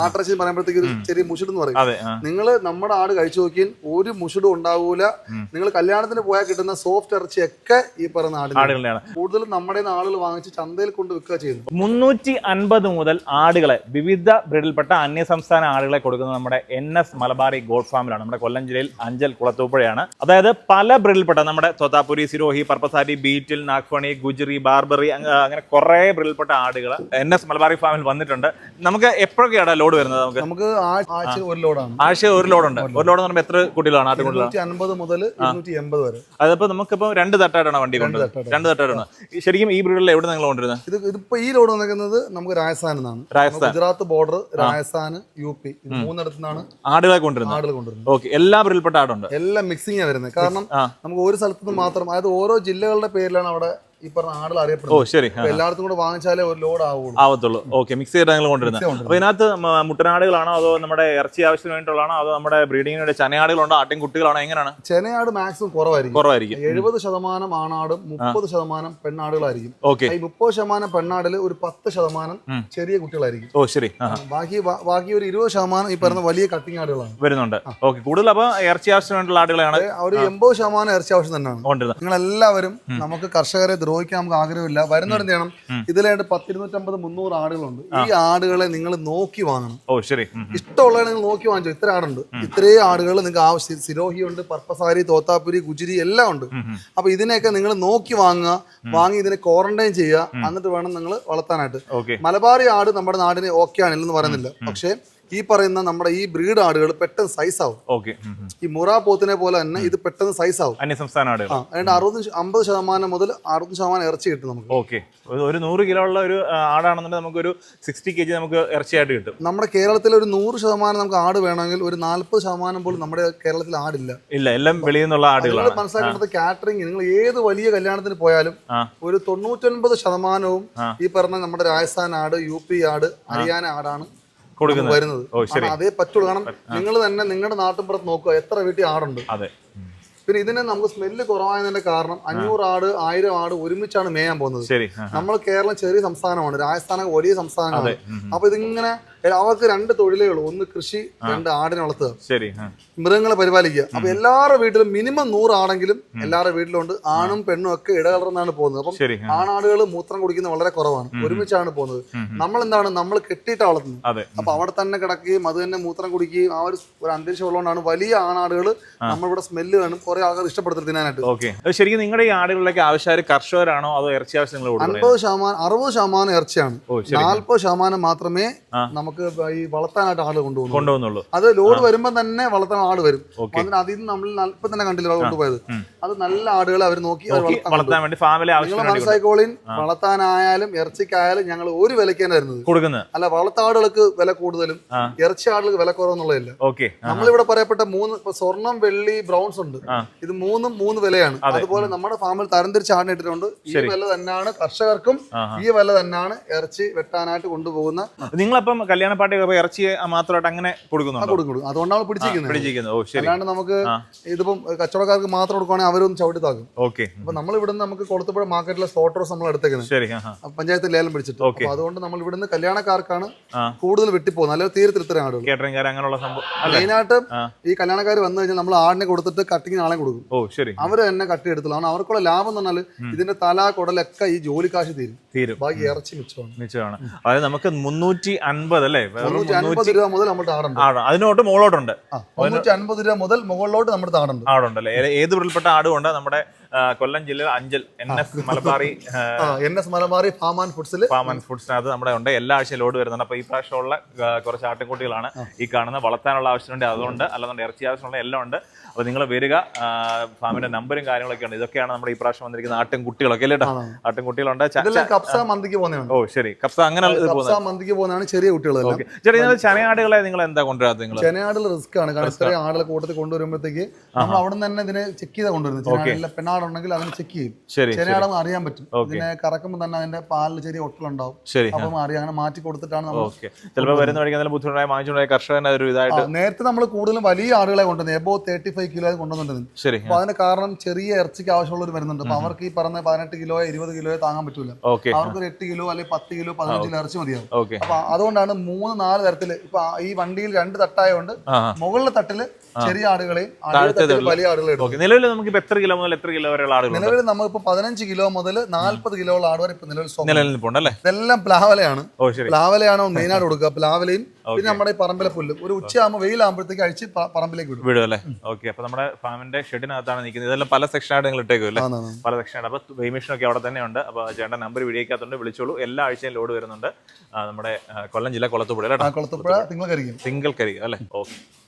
ആട്ടിറച്ചി പറയുമ്പോഴത്തേക്ക് ഒരു ചെറിയ മുഷിട് എന്ന് പറയും നിങ്ങൾ നമ്മുടെ ആട് കഴിച്ചു നോക്കിയാൽ ഒരു മുഷിടും ഉണ്ടാവൂല. നിങ്ങൾ കല്യാണത്തിന് പോയാൽ കിട്ടുന്ന സോഫ്റ്റ് ഇറച്ചി ഒക്കെ ഈ പറയുന്ന ആടുകളാണ് കൂടുതലും നമ്മുടെ ആളുകൾ വാങ്ങിച്ച് ചന്തയിൽ കൊണ്ട് വിൽക്കുക ചെയ്യുന്നു. മുന്നൂറ്റി അൻപത് മുതൽ ആടുകളെ വിവിധ ബ്രിഡിൽപ്പെട്ട അന്യ സംസ്ഥാന ആടുകളെ കൊടുക്കുന്നത് നമ്മുടെ എൻ എസ് മലബാറി ഗോഡ് ഫാമിലാണ്. നമ്മുടെ കൊല്ലം ജില്ലയിൽ അഞ്ചൽ കുളത്തൂപ്പുഴയാണ്. അതായത് പല ബ്രിഡിൽപ്പെട്ട നമ്മുടെ തോത്താപുരി സിരോഹി പർപ്പസാരി ബീറ്റിൽ നാഗ്ഫണി ഗുജറി ബാർബറി അങ്ങനെ കുറേ ബ്രിഡിൽപ്പെട്ട ആടുകൾ എൻ എസ് മലബാറി ഫാമിൽ വന്നിട്ടുണ്ട്. നമുക്ക് എപ്പോഴൊക്കെയാണ് ലോഡ് വരുന്നത് നമുക്ക്? നമുക്ക് ആഴ്ച ഒരു ലോഡാണ്. ആഴ്ച ഒരു ലോഡുണ്ട്. ഒരു ലോഡ് എന്ന് പറയുമ്പോൾ എത്ര കുട്ടികളാണ് ആട്ടുകുട്ടികളാണ് അൻപത് മുതൽ എൺപത് വരെ. അതിപ്പോ നമുക്കിപ്പോ രണ്ട് തട്ടായിട്ടാണ് വണ്ടി കൊണ്ട് രണ്ട് തട്ടായിട്ടാണ്. ശരിക്കും ഈ ബ്രീഡിൽ എവിടെ നിങ്ങൾ കൊണ്ടുവരുന്നത്? ഇത് ഇതിപ്പോ ഈ ലോഡ് വന്നിരിക്കുന്നത് നമുക്ക് രാജസ്ഥാനിൽ നിന്നാണ്. Rajasthan. Gujarat border Rajasthan U P. മൂന്നിടത്തു നിന്നാണ് ആടുകളെ കൊണ്ടുവരുന്നത്? ആടുകൾ കൊണ്ടുവരുന്നത്. ഓക്കെ. എല്ലാ ബ്രീഡിൽപ്പെട്ട ആടുണ്ട്? എല്ലാം മിക്സിംഗ് വരുന്നത്. കാരണം നമുക്ക് ഒരു സ്ഥലത്ത് നിന്ന് മാത്രം അതായത് ഓരോ ജില്ലകളുടെ പേരിലാണ് അവിടെ ഈ പറഞ്ഞ ഓ ശരി. എല്ലായിടത്തും കൂടെ വാങ്ങിച്ചാലേ ഒരു ലോഡ് ആവുള്ളൂ. ആവത്തുള്ളൂ. ഓക്കെ മിക്സ് നിങ്ങൾ കൊണ്ടുവരുന്നത്. ചെയ്ത് അപ്പൊ ഇതിനകത്ത് മുട്ടനാടുകളാണോ അതോ നമ്മുടെ ഇറച്ചി ആവശ്യത്തിന് വേണ്ടിയിട്ടുള്ളതാണോ? അതോ നമ്മുടെ ബ്രീഡിങ്ങിന് വേണ്ടി ചനയാടുകളുണ്ടോ? ആട്ടിൻ കുട്ടികളാണോ? എങ്ങനെയാണ്? ചെനയാട് മാക്സിമം കുറവായിരിക്കും. കുറവായിരിക്കും. എഴുപത് ശതമാനം ആണാടും മുപ്പത് ശതമാനം പെണ്ണാടുകളായിരിക്കും. ഓക്കെ. ഈ മുപ്പത് ശതമാനം പെണ്ണാടിൽ ഒരു പത്ത് ശതമാനം. ചെറിയ കുട്ടികളായിരിക്കും. ഓ ശരി. ബാക്കി ബാക്കി ഒരു ഇരുപത് ശതമാനം ഈ പറഞ്ഞ വലിയ കട്ടിങ് ആടുകളാണ്. വരുന്നുണ്ട്. ഓക്കെ കൂടുതൽ അപ്പൊ ഇറച്ചി ആവശ്യത്തിന് വേണ്ടിയുള്ള ആടുകളാണ് ഒരു എൺപത് ശതമാനം ഇറച്ചി ആവശ്യം തന്നെയാണ്. നിങ്ങൾ എല്ലാവരും നമുക്ക് കർഷകരെ ദ്രോഹിക്കാൻ നമുക്ക് ആഗ്രഹമില്ല. വരുന്നവർ എന്ത് ചെയ്യണം? ഇതിലായിട്ട് പത്തിരുന്നൂറ്റമ്പത് മുന്നൂറ് ആടുകളുണ്ട്. ഈ ആടുകളെ നിങ്ങൾ നോക്കി വാങ്ങണം. ഓ ശരി. ഇഷ്ടമുള്ള നിങ്ങൾ നോക്കി വാങ്ങിച്ചോ? ഇത്ര ആടുണ്ട്. ഇത്രയും ആടുകൾ നിങ്ങൾക്ക് ആവശ്യം. സിരോഹി ഉണ്ട് പർപ്പസാരി തോത്താപുരി ഗുജിരി എല്ലാം ഉണ്ട്. അപ്പൊ ഇതിനെയൊക്കെ നിങ്ങൾ നോക്കി വാങ്ങുക. വാങ്ങി ഇതിനെ ക്വാറന്റൈൻ ചെയ്യുക. എന്നിട്ട് വേണം നിങ്ങൾ വളർത്താനായിട്ട്. മലബാറി ആട് നമ്മുടെ നാടിന് ഓക്കെ ആണ് ഇല്ലെന്ന് പറയുന്നില്ല പക്ഷേ ഈ പറയുന്ന നമ്മുടെ ഈ ബ്രീഡ് ആടുകൾ പെട്ടെന്ന് സൈസ് ആവും. ഓക്കെ. ഈ മുറ പോത്തിനെ പോലെ തന്നെ ഇത് പെട്ടെന്ന് സൈസ് ആവും. അന്യസംസ്ഥാന ആടുകൾ. അതുകൊണ്ട് അറുപത് അമ്പത് ശതമാനം മുതൽ അറുപത് ശതമാനം ഇറച്ചി കിട്ടും നമുക്ക്. ഓക്കെ ഒരു നൂറ് കിലോ ഉള്ള ഒരു ആടാണെന്നുണ്ടെങ്കിൽ നമുക്ക് ഒരു സിക്സ്റ്റി കെ ജി നമുക്ക് ഇറച്ചിയായിട്ട് കിട്ടും. നമ്മുടെ കേരളത്തിൽ ഒരു നൂറ് ശതമാനം നമുക്ക് ആട് വേണമെങ്കിൽ ഒരു നാല്പത് ശതമാനം പോലും നമ്മുടെ കേരളത്തിൽ ആടില്ല. ഇല്ല എല്ലാം വെളിയിൽ നിന്നുള്ള ആടുകൾ ആടുകളാണ്. മനസ്സിലാക്കേണ്ടത് കാറ്ററിംഗ് നിങ്ങൾ ഏത് വലിയ കല്യാണത്തിന് പോയാലും. ഒരു തൊണ്ണൂറ്റൊൻപത് ശതമാനവും ഈ പറഞ്ഞ നമ്മുടെ രാജസ്ഥാൻ ആട് യു പി ആട് ഹരിയാന ആടാണ് വരുന്നത്. അതേ പറ്റുള്ളൂ. കാരണം നിങ്ങൾ തന്നെ നിങ്ങളുടെ നാട്ടിൻപുറത്ത് നോക്കുക എത്ര വീട്ടിൽ ആടുണ്ട്. പിന്നെ ഇതിനെ നമുക്ക് സ്മെല്ല് കുറവായതിന്റെ കാരണം അഞ്ഞൂറ് ആട് ആയിരം ആട് ഒരുമിച്ചാണ് മേയാൻ പോകുന്നത്. നമ്മൾ കേരളം ചെറിയ സംസ്ഥാനമാണ് രാജസ്ഥാനൊക്കെ വലിയ സംസ്ഥാനമാണ്. അപ്പൊ ഇതിങ്ങനെ അവർക്ക് രണ്ട് തൊഴിലേ ഉള്ളൂ ഒന്ന് കൃഷി രണ്ട് ആടിനെ വളർത്തുക. ശരി മൃഗങ്ങളെ പരിപാലിക്കുക. അപ്പൊ എല്ലാവരുടെ വീട്ടിലും മിനിമം നൂറ് ആണെങ്കിലും എല്ലാവരുടെ വീട്ടിലുണ്ട്. ആണും പെണ്ണും ഒക്കെ ഇടകലർന്നാണ് പോകുന്നത്. അപ്പം. ആണാടുകൾ മൂത്രം കുടിക്കുന്നത് വളരെ കുറവാണ്. ഒരുമിച്ചാണ് പോകുന്നത്. നമ്മൾ എന്താണ് നമ്മൾ കെട്ടിയിട്ട് വളർത്തുന്നത്. അപ്പൊ അവിടെ തന്നെ കിടക്കുകയും അത് തന്നെ മൂത്രം കുടിക്കുകയും ആ ഒരു ഒരു അന്തരീക്ഷം ഉള്ളതുകൊണ്ടാണ് വലിയ ആണാടുകൾ നമ്മളിവിടെ സ്മെല്ല് വേണം കുറെ ആൾക്കാർ ഇഷ്ടപ്പെടുത്തി തിന്നാനായിട്ട്. ശരിക്കും നിങ്ങളുടെ ഈ ആടുകളിലേക്ക് ആവശ്യക്കാർ കർഷകരാണോ? അതോ ഇറച്ചി ആവശ്യങ്ങൾ അൻപത് ശതമാനം അറുപത് ശതമാനം ഇറച്ചിയാണ്. നാൽപ്പത് ശതമാനം മാത്രമേ ആ. നമുക്ക് ഈ വളർത്താനായിട്ട് ആട് കൊണ്ടുപോകുന്നു കൊണ്ടുപോകുന്നുള്ളൂ. അത് ലോഡ് വരുമ്പോൾ തന്നെ വളർത്താൻ ആൾ വരും. അതിന് അതിൽ നിന്ന് നമ്മൾ ഇപ്പൊ തന്നെ കണ്ടില്ല കൊണ്ടുപോയത്. അത് നല്ല ആടുകളെ അവർ നോക്കി വളർത്താൻ വേണ്ടി ഫാമിലി നിങ്ങൾ മനസ്സിലാക്കോളിൻ വളർത്താനായാലും ഇറച്ചിക്കായാലും ഞങ്ങൾ ഒരു വിലക്കാണ് വരുന്നത്. കൊടുക്കുന്നത്. അല്ല വളർത്താടുകൾക്ക് വില കൂടുതലും ഇറച്ചി ആടുകൾക്ക് വില കുറവെന്നുള്ളതല്ല. ഓക്കെ. നമ്മളിവിടെ പറയപ്പെട്ട മൂന്ന് സ്വർണം വെള്ളി ബ്രൗൺസ് ഉണ്ട്. ഇത് മൂന്നും മൂന്ന് വിലയാണ്. അതുപോലെ നമ്മുടെ ഫാമിൽ തരംതിരിച്ച് ആടിനെ ഇട്ടിട്ടുണ്ട്. ഈ. വില തന്നെയാണ് കർഷകർക്കും. ഈ വില തന്നെയാണ് ഇറച്ചി വെട്ടാനായിട്ട് കൊണ്ടുപോകുന്ന നിങ്ങളപ്പം കല്യാണ പാട്ട് ഇറച്ചി മാത്രമായിട്ട് അങ്ങനെ കൊടുക്കുന്നുണ്ട്? കൊടുക്കും കൊടുക്കും. അതുകൊണ്ടാണ് പിടിച്ചിരിക്കുന്നത്. പിടിച്ചിരിക്കുന്നത്. ഓ ശരി. അല്ലാണ്ട് നമുക്ക് ഇതിപ്പം കച്ചവടക്കാർക്ക് മാത്രം കൊടുക്കുവാണെങ്കിൽ അവരും ചവിട്ടി താക്കും. ഓക്കെ. അപ്പൊ നമ്മൾ ഇവിടുന്ന് നമുക്ക് കൊടുത്തപ്പോഴും മാർക്കറ്റിലെ സ്പോട്ടോസ് നമ്മൾ എടുത്തേക്കുന്നത്. ശരി പഞ്ചായത്തിൽ പഞ്ചായത്ത് ലേലം പിടിച്ചിട്ട്. അപ്പൊ അതുകൊണ്ട് നമ്മൾ ഇവിടുന്ന് കല്യാണക്കാർക്കാണ്. കൂടുതൽ വെട്ടിപ്പോകുന്നത്. അല്ലെങ്കിൽ തീരത്തിൽ ഇത്രയും ആടുകൾ കേറ്ററിംഗ് അങ്ങനെയുള്ള സംഭവം മെയിനായിട്ട് ഈ കല്യാണക്കാർ വന്നു കഴിഞ്ഞാൽ നമ്മൾ ആടിനെ കൊടുത്തിട്ട് കട്ടിങ്ങിന് ആളെ കൊടുക്കും. ഓ ശരി. അവർ തന്നെ കട്ടി എടുത്തുള്ള. അവർക്കുള്ള ലാഭം എന്ന് പറഞ്ഞാൽ ഇതിന്റെ തല കുടലൊക്കെ ഈ ജോലിക്കാശ് തീരും. തീരും. ബാക്കി ഇറച്ചി മിച്ചമാണ്. മിച്ചമാണ്. അതായത് നമുക്ക് മുന്നൂറ്റി അൻപത് അല്ലേ? അൻപത് രൂപ മുതൽ നമ്മുടെ താടുണ്ട് ആടോ അതിനോട്ട് മുകളോട്ടുണ്ട് മുന്നൂറ്റി അൻപത് രൂപ മുതൽ മുകളിലോട്ട് നമ്മുടെ താടുണ്ട് ആടുണ്ടല്ലേ? ഏത് ഉരുൾപ്പെട്ട ആടുകൊണ്ട് നമ്മുടെ ആ, കൊല്ലം ജില്ലയിൽ Anchal N S Malabari N S Malabari farm and ഫുഡ്സിൽ farm and ഫുഡ്സിനകത്ത് നമ്മുടെ ഉണ്ട്. എല്ലാ ആഴ്ചയും ലോഡ് വരുന്നുണ്ട്. അപ്പോൾ ഈ പ്രാവശ്യമുള്ള ഉള്ള കുറച്ച് ആട്ടിൻകുട്ടികളാണ് ഈ കാണുന്ന വളർത്താനുള്ള ആവശ്യമുണ്ട് അതുകൊണ്ട് അല്ലാതെ ഇറച്ചി ആവശ്യമുള്ള എല്ലാം ഉണ്ട്. അപ്പോൾ നിങ്ങൾ വരിക ഫാമിന്റെ നമ്പറും കാര്യങ്ങളൊക്കെ ഉണ്ട് ഇതൊക്കെയാണ് നമ്മുടെ ഈ പ്രാവശ്യം വന്നിരിക്കുന്ന ആട്ടിൻകുട്ടികളൊക്കെ അല്ലേ കേട്ടോ ആട്ടിൻകുട്ടികളുണ്ട്. കപ്സ മന്തിക്ക് പോകുന്നതാണ്. ഓ ശരി. കപ്സ അങ്ങനെ കപ്സ മന്തിക്ക് പോകുന്നതാണ് ചെറിയ കുട്ടികളെല്ലാം. ചേട്ടാ ഇതിനകത്ത് നിങ്ങൾ എന്താ കൊണ്ടുവരാത്തത് നിങ്ങൾ ചെനയാടുകൾ റിസ്ക് ആണ് കാരണം ഇത്രയും ആടുകളെ കൂട്ടത്തിൽ കൊണ്ടുവരുമ്പോഴത്തേക്ക് നമ്മൾ അവിടെ നിന്ന് തന്നെ ഇതിനെ ചെക്ക് ചെയ്താ കൊണ്ടുവരുന്നത്. ചെനയാടിലെ പെണ്ണാട് ചെനയാടുണ്ടെങ്കിൽ അതിന് ചെക്ക് ചെയ്യും. ചെനയാടെന്ന് അറിയാൻ പറ്റും. പിന്നെ ഇതിനെ കറക്കുമ്പോൾ തന്നെ അതിന്റെ പാലിൽ ചെറിയ ഒട്ടലുണ്ടാവും. അപ്പം അറിയാം അങ്ങനെ മാറ്റി കൊടുത്തിട്ടാണ് നമ്മൾ ചിലപ്പോൾ വരുന്ന വഴിക്ക് എന്തെങ്കിലും ബുദ്ധിമുട്ടായി വാങ്ങിച്ചുകൊണ്ടായ കർഷകന് ഒരു ഇതായിട്ട് നേരത്തെ നമ്മൾ കൂടുതലും വലിയ ആളുകളെ കൊണ്ടുവന്നത് എബോ തേർട്ടി ഫൈവ് കിലോ കൊണ്ടുവന്നിട്ടുണ്ട് അപ്പൊ അതിന് കാരണം ചെറിയ ഇറച്ചിക്ക് ആവശ്യമുള്ളവർ വരുന്നുണ്ട് അപ്പൊ അവർക്ക് ഈ പറഞ്ഞ പതിനെട്ട് കിലോ ഇരുപത് കിലോ താങ്ങാൻ പറ്റൂല. അവർക്ക് ഒരു എട്ട് കിലോ അല്ലെങ്കിൽ പത്ത് കിലോ പതിനഞ്ച് കിലോ ഇറച്ചി മതിയാവും. അപ്പൊ അതുകൊണ്ടാണ് മൂന്ന് നാല് തരത്തിൽ ഇപ്പൊ ഈ വണ്ടിയിൽ രണ്ട് തട്ടായതുകൊണ്ട് മുകളിലെ തട്ടിൽ ചെറിയ ആടുകളെയും തട്ടിൽ വലിയ ആടുകളെ എടുക്കും. ഓക്കെ. നിലവിൽ നമുക്ക് എത്ര കിലോ മുതൽ എത്ര കിലോ വരെയുള്ള നിലവിൽ നമ്മളിപ്പോ പതിനഞ്ച് കിലോ മുതൽ നാല്പത് കിലോ ഉള്ള ആട് വരെ ഇപ്പൊ നിലവിൽ stock ഉണ്ട്. നിലനിൽപ്പുണ്ട് അല്ലേ ഇതെല്ലാം പ്ലാവലയാണ്. ഓ ശരി. പ്ലാവലയാണ് മെയിനായിട്ട് കൊടുക്കുക? പ്ലാവലയും പിന്നെ നമ്മുടെ ഈ പറമ്പിലെ പുല്ലും. ഒരു ഉച്ചയാകുമ്പോൾ വെയിലാകുമ്പോഴത്തേക്ക് അഴിച്ച് പ- പറമ്പിലേക്ക് വിടും വിടും അല്ലേ? ഓക്കെ അപ്പൊ നമ്മുടെ ഫാമിന്റെ ഷെഡിനകത്താണ് നിൽക്കുന്നത്. ഇതെല്ലാം പല സെക്ഷനായിട്ട് നിങ്ങൾ ഇട്ടേക്കും അല്ലേ? ആന്നാണ്. പല സെക്ഷനായിട്ട് അപ്പൊ വെയ് മെഷീനൊക്കെ അവിടെ തന്നെ ഉണ്ട്. അപ്പൊ ചേട്ടൻ നമ്പർ വീഡിയോക്കകത്തുണ്ട് വിളിച്ചോളൂ. എല്ലാ ആഴ്ചയും ലോഡ് വരുന്നുണ്ട്. ആ, നമ്മുടെ ആ, കൊല്ലം ജില്ല കൊളത്തുപുഴ ആ കേട്ടോ കുളത്തുപ്പുഴ തിങ്കൾ കരിക്കും സിംഗിൾ കരി അല്ലേ? ഓക്കെ.